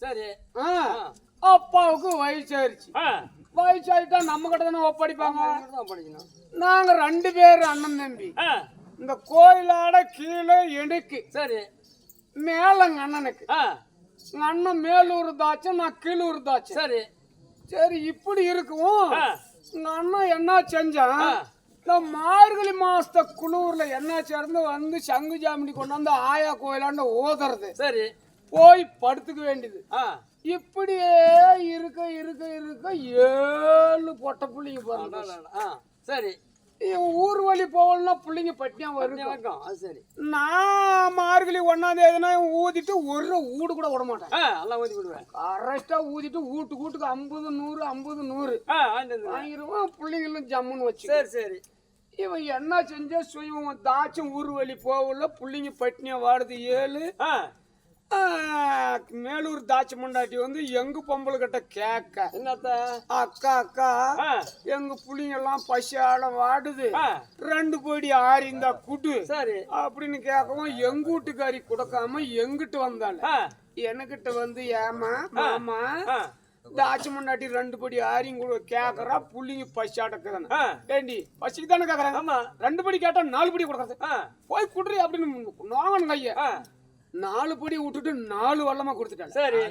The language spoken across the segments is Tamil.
சரி அப்பாவுக்கு வயசாயிருச்சு ஆ வயசாயிட்டா நம்ம கிட்ட தானே ஒப்படைப்பாங்க நாங்க ரெண்டு பேர் அண்ணன் தம்பி இந்த கோயிலாட கீழே எனக்கு சரி மேல எங்க அண்ணனுக்கு எங்க அண்ணன் மேலூர் தாச்சும் நான் கீழூர் தாச்சேன் சரி சரி இப்படி இருக்கும். எங்க அண்ணன் என்ன செஞ்சான். இந்த மார்கழி மாசத்த குளூர்ல என்ன சேர்ந்து வந்து சங்கு ஜாமினி கொண்டாந்து ஆயா கோயிலாண்ட ஓதுறது சரி போய் படுத்துக்க வேண்டியது. இப்படியே இருக்க இருக்க இருக்க ஏழு பொட்டை புள்ளிங்க. ஆ சரி. இவன் ஊர் வழி போகலன்னா புள்ளிங்க பட்டியா பட்டினி வரும். சரி. நான் மார்கழி ஒன்னாம் தேதினா ஊதிட்டு ஒரு ஊடு கூட விட மாட்டேன். எல்லாம் ஊதி விடுவேன். கரெக்டா ஊதிட்டு வீட்டு வீட்டுக்கு ஐம்பது நூறு ஐம்பது நூறு. வாங்கிடுவான் பிள்ளைங்களும் ஜம்முன்னு வச்சு சரி சரி. இவன் என்ன செஞ்சா இவன் தாச்சும் ஊர் வழி போகல புள்ளைங்க பட்டினியா வாடுது ஏழு. மேலூர் தாச்சி முண்டாட்டி வந்து எங்க பொம்பளை கிட்ட கேட்க. என்னத்த? அக்கா அக்கா எங்க புள்ளைங்க எல்லாம் பசியால வாடுது. ரெண்டு கோடி ஆறி இந்த குடு சரி. அப்படின்னு கேட்கவும் எங்க வீட்டுக்காரி கொடுக்காம எங்கிட்ட வந்தாள்? ஆ. எனக்கிட்ட வந்து ஏமா மாமா தாச்சி முன்னாடி ரெண்டு படி ஆரியும் கூட கேக்குறா புள்ளிங்க பசி அடக்குதானே ஏண்டி பசிக்கு தானே கேக்குறாங்க ரெண்டு படி கேட்டா நாலு படி கொடுக்கறது. போய் குடுறி அப்படின்னு நோங்கணும் கைய. ஆ. நாலு படி விட்டுட்டு நாலு வல்லமா கொடுத்துட்டாங்க. சரி.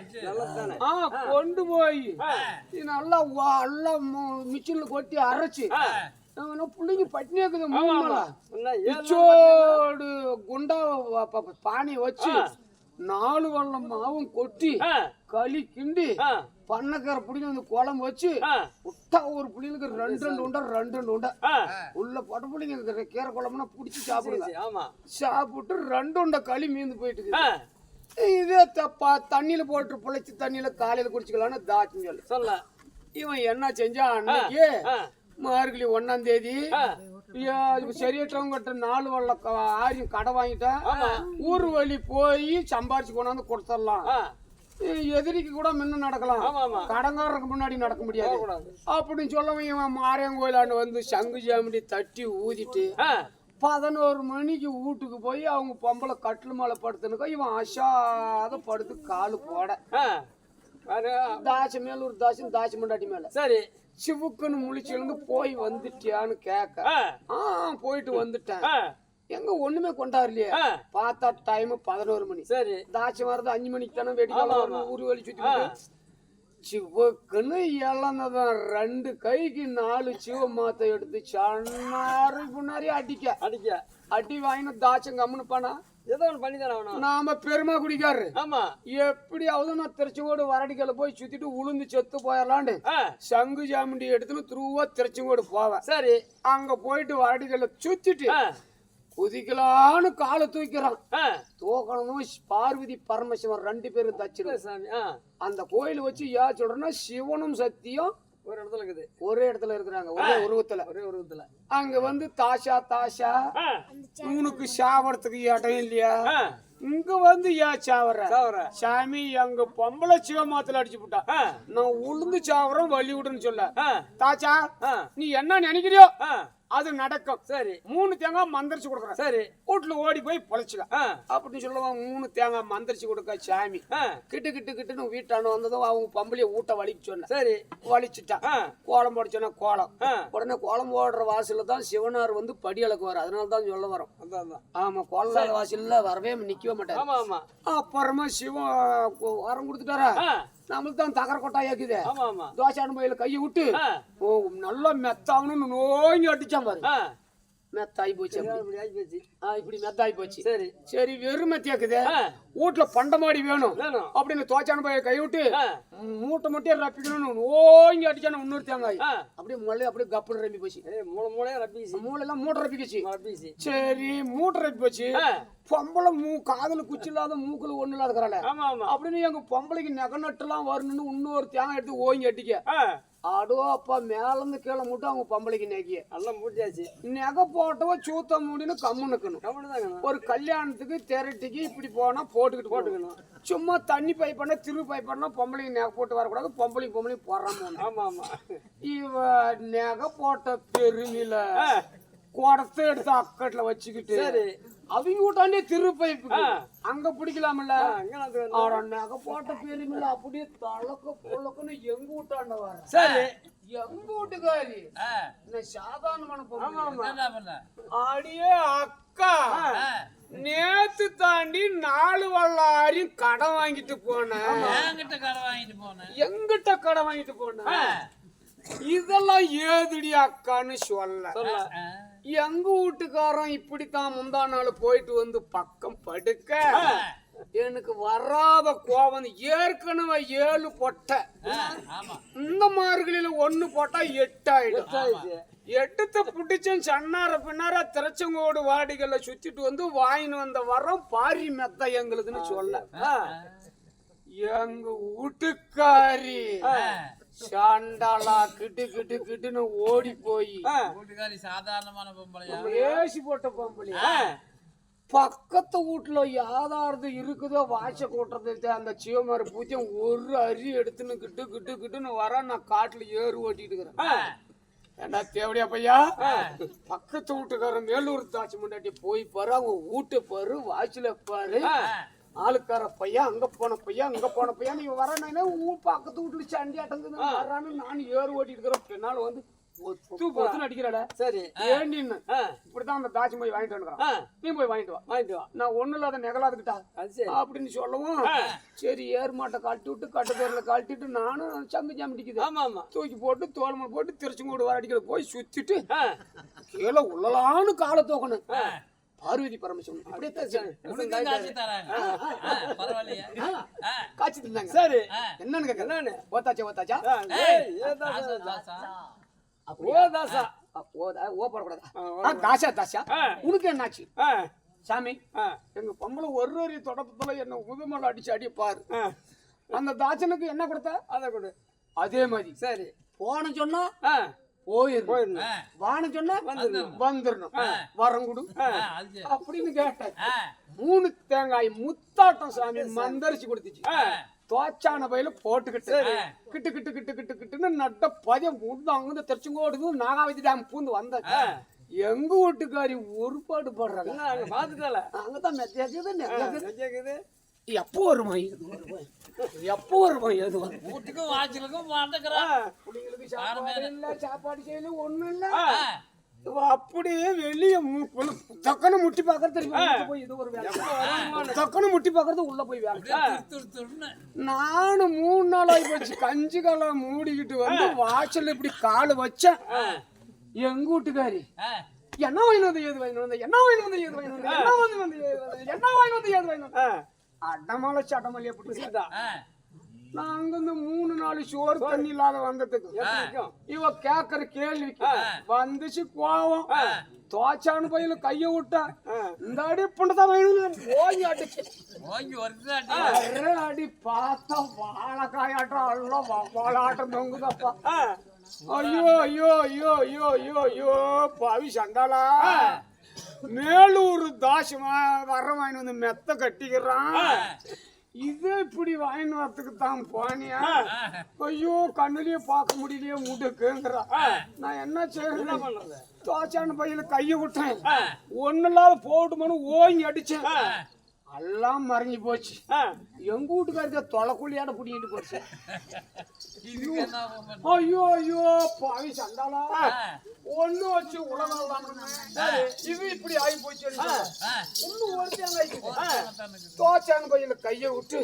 ஆ கொண்டு போய் நல்லா வா நல்லா மிச்சின்ல கொட்டி அரைச்சு. புள்ளிங்க பட்டினி இருக்குது பிச்சோடு குண்டா வ- ப- ப- பானையை வச்சு. நாலு வல்லம் மாவும் கொட்டி களி கிண்டி பண்ணக்கார புடிங்க வந்து குழம்பு வச்சு விட்டா ஒரு புள்ளிங்களுக்கு ரெண்டு ரெண்டு உண்டா ரெண்டு ரெண்டு உண்டா. உள்ள போட்ட புள்ளிங்க கீரை குழம்புனா பிடிச்சி சாப்பிடுங்க. சாப்பிட்டு ரெண்டு உண்டை களி மீந்து போயிட்டு இதே தப்பா தண்ணியில போட்டு புழைச்சி தண்ணியில காலையில குடிச்சுக்கலாம்னு தாச்சுன்னு சொல்லு. சொல்ல. இவன் என்ன செஞ்சான் அன்னைக்கு மார்கழி ஒன்னாம் தேதி ஆ. சரியற்றவங்க கிட்ட நாலு வள்ள ஆரியும் கடை வாங்கிட்டேன் ஆமா. ஊர் வழி போய் சம்பாரிச்சு கொண்டாந்து கொடுத்துடலாம். எதிரிக்கு கூட முன்ன நடக்கலாம். கடங்காரருக்கு முன்னாடி நடக்க முடியாது. அப்படின்னு சொல்லவும் இவன் மாரியங்கோயிலாண்டு வந்து சங்கு ஜாமடி தட்டி ஊதிட்டு பதினோரு மணிக்கு வீட்டுக்கு போய் அவங்க பொம்பளை கட்டில் மேலே படுத்துனுக்கா இவன் அசாத படுத்து காலு போட. தாசி மேல ஒரு தாசி தாசி மண்டாட்டி மேல. சரி. சிவுக்குன்னு முழிச்சிருந்து போய் வந்துட்டியான்னு கேட்க ஆ. போயிட்டு வந்துட்டேன். எங்க ஒண்ணுமே ஆ. பார்த்தா டைம் பதினோரு மணி. சரி. தாச்சி வரது அஞ்சு மணிக்கு தானே வெடிக்காலம் ஊரு வழி சுத்தி சிவக்குன்னு இழந்ததான் ரெண்டு கைக்கு நாலு சிவ மாத்தை எடுத்து சன்னாரி முன்னாடி அடிக்க. அடிக்க. அடி வாங்கின தாச்சம் கம்முன்னு பண்ணா ஏதோ ஒன்று பண்ணி தானே நாம பெருமை குடிக்காரு. ஆமா. எப்படியாவது நான் திருச்செங்கோடு வரடிக்கல போய் சுத்திட்டு உளுந்து செத்து போயிடலான்னு சங்கு ஜாமண்டி எடுத்துன்னு துருவா திருச்செங்கோடு போவேன். சரி. அங்க போயிட்டு வரடிக்கல சுத்திட்டு குதிக்கலான்னு காலை தூக்கிறான். தூக்கணும் பார்வதி பரமசிவன் ரெண்டு பேரும் தச்சிடும். சாமி அந்த கோயில் வச்சு யா சொல்றேன்னா சிவனும் சக்தியும் ஒரு இடத்துல இருக்குது. ஒரே இடத்துல இருக்கிறாங்க ஒரே உருவத்துல. ஒரே உருவத்துல. அங்க வந்து தாஷா தாஷா உனக்கு சாவறதுக்கு இடம் இல்லையா? இங்க வந்து ஏன் சாவற? சாவர சாமி அங்க பொம்பளை சிவமாத்துல அடிச்சு விட்டா நான் உளுந்து சாவறோம் வழி விடுன்னு சொல்ல. தாச்சா நீ என்ன நினைக்கிறியோ? அது நடக்கும். சரி. மூணு தேங்காய் மந்திரிச்சு கொடுக்குறேன். சரி. வீட்டுல ஓடி போய் பொழைச்சுக்க. அப்படின்னு சொல்லுவான் மூணு தேங்காய் மந்திரிச்சு கொடுக்க சாமி. கிட்டு கிட்டு கிட்டுன்னு வீட்டாண்டு வந்ததும் அவங்க பொம்பளைய ஊட்ட வலிக்க சொன்னேன். சரி. வலிச்சுட்டான் கோலம் போடுச்சோன்னா கோலம். உடனே கோலம் போடுற வாசல்ல தான் சிவனார் வந்து படி அளக்குவார் அதனால தான் சொல்ல வரோம். ஆமா கோலம் வாசல்ல வரவே நிக்கவே மாட்டாரு. ஆமா ஆமா. அப்புறமா சிவன் வரம் கொடுத்துட்டாரா? நம்மளுக்கு தான் தகர கொட்டா ஏக்குது. ஆமா ஆமா தோசை அனுபவியில கையை விட்டு நல்லா மெத்தாகணும்னு நோங்கி அடிச்சான் பாரு. மெத்தாயி போச்சு. இப்படி மெத்தாயி போச்சு. சரி. சரி வெறும் மெத்தியாக்குது வீட்டுல பண்டமாடி வேணும். அப்படின்னு தோச்சான போய் கை விட்டு ஆ. மூட்டை மட்டும் ரப்பிக்கணும்னு ஓங்கி அடிச்சான இன்னொரு தேங்காய். அப்படியே முள்ளே அப்படியே கப்புன்னு ரப்பி போச்சு. மூளை மூளையா ரப்பீசி மூளை எல்லாம் மூட்டை ரப்பிக்குச்சு. சரி மூட்டை ரப்பி போச்சு. பொம்பளை மூ காதுல குச்சி இல்லாத மூக்குல ஒண்ணு இல்லாத அப்படின்னு எங்க பொம்பளைக்கு நகை நட்டுலாம் வரணும்னு இன்னொரு தேங்காய் எடுத்து ஓங்கி அடிக்க. அடோ அப்பா மேல இருந்து கீழே மட்டும் அவங்க பொம்பளைக்கு நெகிய நல்லா மூட்டியாச்சு நகை போட்டவ சூத்த முடின்னு கம்மு நிக்கணும். கம்மனு தாங்க ஒரு கல்யாணத்துக்கு திரட்டிக்கு இப்படி போனா போட்டுக்கிட்டு போட்டுக்கணும். சும்மா தண்ணி பைப்பண்ணா திரு பைப்பண்ணா பொம்பளைக்கு நகை போட்டு வரக்கூடாது பொம்பளைக்கு பொம்பளைக்கு போடுறாம ஆமா ஆமா. இவ நகை போட்ட பெருமில ஆ. குடத்தை எடுத்து அக்கட்டில் வச்சுக்கிட்டு அவங்க வீட்டாண்டே திரு பைப்பு ஆ. அங்க பிடிக்கலாம்ல நகை போட்ட பெரியமில்ல அப்படியே தலக்க பொழக்கன்னு எங்க வீட்டாண்ட வர. சரி. எங்க வீட்டுக்காரி சாதாரணமான? அடியே அக்கா. நேத்து தாண்டி நாலு வல்லாரையும் கடன் வாங்கிட்டு போனேன் என்கிட்ட கடை வாங்கிட்டு போனேன் எங்கிட்ட கடன் வாங்கிட்டு போனேன் ஆ, இதெல்லாம் ஏதுடி அக்கான்னு சொல்ல. எங்க வீட்டுக்காரன் இப்படித்தான் முந்தா நாள் போயிட்டு வந்து பக்கம் படுக்க? எனக்கு வராத கோபம் ஏற்கனவே ஏழு பொட்டை. இந்த மார்கழியில ஒண்ணு போட்டா எட்டு ஆயிடும். எட்டுத்த புடிச்சும் சன்னார பின்னார திரச்சங்கோடு வாடிகள்ல சுத்திட்டு வந்து வாங்கின்னு வந்த வரோம் பாரி மெத்த எங்களுக்குன்னு சொல்ல. எங்க வீட்டுக்காரி. சாண்டாளா கிட்டு கிட்டு கிட்டுன்னு ஓடி போய். வீட்டுக்காரி சாதாரணமான பொம்பளையா? ஏசி போட்ட பொம்பளை பக்கத்து வீட்டுல யாதாரது இருக்குதோ வாச கூட்டுறது அந்த சிவமாரி பூஜ்யம் ஒரு அரி எடுத்துன்னு கிட்டு கிட்டு கிட்டுன்னு வர நான் காட்டுல ஏறு ஓட்டிட்டு இருக்கிறேன். ஏண்டா தேவடியா பையா? பக்கத்து வீட்டுக்காரன் மேலூர் தாச்சி முன்னாடி போய் பாரு அவங்க வீட்டு பாரு வாசல பாரு. ஆளுக்கார பையன் அங்க போன பையன் அங்க போன பையன். நீ வரானே ஊ பக்கத்து வீட்டுல சண்டி அடங்குது வரான்னு நான் ஏறு ஓட்டிட்டு இருக்கிறேன். பின்னால வந்து அடிக்கிறாடா சரி. ஏண்டின்னு ஆ, இப்படிதான் அந்த தாச்சி போய் வாங்கிட்டு வந்துக்கிறான். நீ போய் வாங்கிட்டு வா. வாங்கிட்டு வா. நான் ஒண்ணு இல்லாத நெகலாதுக்கிட்டா அப்படின்னு சொல்லவும் சரி ஏர் மாட்டை கழட்டி விட்டு கட்டு பேர்ல கழட்டிட்டு நானும் சங்கு ஆமா ஆமா. தூக்கி போட்டு தோல்மல் போட்டு திருச்செங்கோடு வர அடிக்கிற போய் சுத்திட்டு கீழே உள்ளலான்னு காலை தூக்கணும் பார்வதி பரமசிவன் அப்படியே காட்சி தந்தாங்க. சரி. என்னன்னு கேட்க. என்னன்னு? ஓத்தாச்சா ஓத்தாச்சா. ஓ தாசா. ஓ போடக்கூடாதா? தாசா தாசா. உனக்கு என்னாச்சு? சாமி எங்க பொம்பளை ஒரு ஒரு தொடக்கத்துல என்ன உதுமலை அடிச்சு அடி பாரு ஆ, அந்த தாச்சனுக்கு என்ன கொடுத்த? அதை கொடு. அதே மாதிரி. சரி. போன சொன்னா போயிடணும் வான சொன்னா வந்துடணும் ஆ, அது சரி. அப்படின்னு கேட்டேன். மூணு தேங்காய் முத்தாட்டம் சாமி மந்தரிச்சு கொடுத்துச்சு. தோச்சான பையில போட்டுக்கிட்டு. கிட்டு கிட்டு கிட்டு கிட்டு கிட்டுன்னு நட்ட பதியம் முட்டு அங்கிருந்து திருச்செங்கோடு நாகாவதி டேம் பூந்து வந்த எங்க வீட்டுக்காரி ஒருபாடு படுறாங்க பாத்துட்டால அங்கதான் மெத்தையாக்குது எப்போ வருமா இது வருமா? எப்போ வருமா எது வரும் வீட்டுக்கும் வாசலுக்கும் பிள்ளைங்களுக்கு சாப்பாடு இல்ல சாப்பாடு செய்யல ஒண்ணும் இல்ல. அப்படியே வெளிய தக்கன முட்டி பாக்குறது போய் இது ஒரு வேலை. தக்கன முட்டி பாக்குறது உள்ள போய் வேலை. நானும் மூணு நாள் ஆகி போச்சு. கஞ்சி காலம் மூடிக்கிட்டு வந்து வாசல்ல இப்படி காலு வச்சேன். எங்க வீட்டுக்காரி? என்ன வாங்கி வந்து ஏது வாங்கி வந்து? என்ன வாங்கி வந்து ஏது வாங்கி வந்து? என்ன வாங்கி வந்து ஏது வாங்கி வந்து, என்ன வாங்கி வந்து ஏது வாங்கி அடமால சடமலையா பிடிச்சி ஆ, நான் அங்கிருந்து மூணு நாலு சோறு தண்ணி இல்லாத வந்ததுக்கு. இவ கேக்குற கேள்விக்கு வந்துச்சு கோவம். தோச்சானு பையில கைய விட்டா. இந்த அடி புண்டதான் வாங்கி ஓங்கி அடிச்சு ஓங்கி அடி. பார்த்தா வாழைக்காயாட்டம் எல்லாம் வவ்வாலாட்டம் தொங்குதப்பா. ஐயோ ஐயோ ஐயோ ஐயோ ஐயோ ஐயோ பாவி சண்டாளா. மேலூர் தாசமா வர வாங்கி வந்து மெத்த கட்டிக்கிறான். இது இப்படி வாங்கிட்டு வரத்துக்கு தான் போனியா? ஐயோ கண்ணுலயே பார்க்க முடியலையே முடுக்குங்கிறா நான் என்ன செய்யறது? தோச்சான பையில கைய விட்டேன். ஒண்ணு இல்லாத போட்டுமனு ஓங்கி அடிச்சேன். எல்லாம் மறைஞ்சு போச்சு. எங்க வீட்டுக்காரங்க தொலைக்குள்ளியாட புடிங்கிட்டு போச்சு? ஐயோ ஐயோ பாவி சண்டாளா. ஒண்ணு வச்சு உலகம் இது இப்படி ஆகி போச்சு ஆ, ஒண்ணு ஒரு தேங்காய் தனக்கு. தோச்சான பையில கைய விட்டு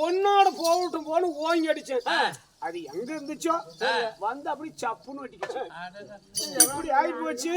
ஒன்னோட போகட்டும் போன ஓங்கி அடிச்சேன். அது எங்க இருந்துச்சோ வந்து அப்படி சப்புன்னு வெட்டிக்கிச்சு. இப்படி ஆகி போச்சு.